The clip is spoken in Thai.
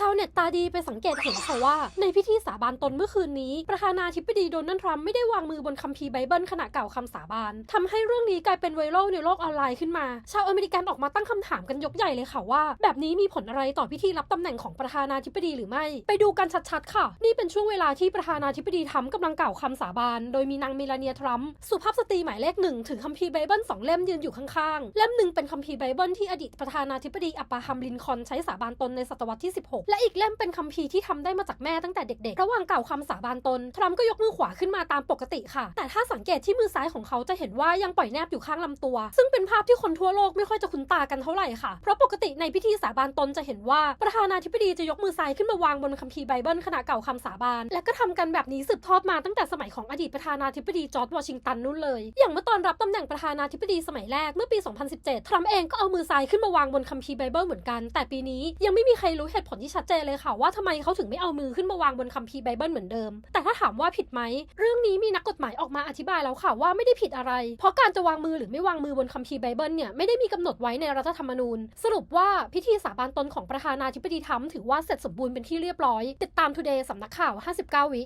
ชาวเน็ตตาดีไปสังเกตเห็นค่ะว่า ในพิธีสาบานตนเมื่อคืนนี้ ประธานาธิบดีโดนัลด์ทรัมป์ไม่ได้วางมือบนคัมภีร์ไบเบิลขณะกล่าวคำสาบานทำให้เรื่องนี้กลายเป็นไวรัลในโลกออนไลน์ขึ้นมา ชาวอเมริกันออกมาตั้งคำถามกันยกใหญ่เลยค่ะว่า แบบนี้มีผลอะไรต่อพิธีรับตำแหน่งของประธานาธิบดีหรือไม่ ไปดูกันชัดๆค่ะ นี่เป็นช่วงเวลาที่ประธานาธิบดีทรัมป์กำลังกล่าวคำสาบาน โดยมีนางเมลานียทรัมป์สุภาพสตรีหมายเลขหนึ่งถือคัมภีร์ไบเบิลสองเล่มยืนอยู่ข้างๆเล่มหนึ่งเป็นคัมภีร์ไบเบิลที่อดีตประธานาธิบดีอับราฮัมลินคอนใช้สาบานตนในศตวรรษที่ 16และอีกเล่มเป็นคัมภีร์ที่ทำได้มาจากแม่ตั้งแต่เด็กๆ ระหว่างกล่าวคำสาบานตน ทรัมป์ก็ยกมือขวาขึ้นมาตามปกติค่ะ แต่ถ้าสังเกตที่มือซ้ายของเขาจะเห็นว่ายังปล่อยแนบอยู่ข้างลำตัว ซึ่งเป็นภาพที่คนทั่วโลกไม่ค่อยจะคุ้นตากันเท่าไหร่ค่ะ เพราะปกติในพิธีสาบานตนจะเห็นว่าประธานาธิบดีจะยกมือซ้ายขึ้นมาวางบนคัมภีร์ไบเบิลขณะกล่าวคำสาบาน และก็ทำกันแบบนี้สืบทอดมาตั้งแต่สมัยของอดีตประธานาธิบดีจอร์จวอชิงตันนู่นเลย อย่างเมื่อตอนรับตำแหน่งประธานาธิบดีสมัยแรกเมื่อปี 2017 ทรัมป์เองก็เอามือซ้ายขึ้นมาวางบนคัมภีร์ไบเบิลเหมือนกัน แต่ปีนี้ยังไม่มีใครรู้เหตุผลที่ชัดเจนเลยค่ะว่าทำไมเขาถึงไม่เอามือขึ้นมาวางบนคัมภีร์ไบเบิลเหมือนเดิม แต่ถ้าถามว่าผิดไหม เรื่องนี้มีนักกฎหมายออกมาอธิบายแล้วค่ะว่าไม่ได้ผิดอะไร เพราะการจะวางมือหรือไม่วางมือบนคัมภีร์ไบเบิลเนี่ยไม่ได้มีกำหนดไว้ในรัฐธรรมนูญ สรุปว่าพิธีสาบานตนของประธานาธิบดีทรัมป์ถือว่าเสร็จสมบูรณ์เป็นที่เรียบร้อย ติดตาม Today สำนักข่าว 59 วิ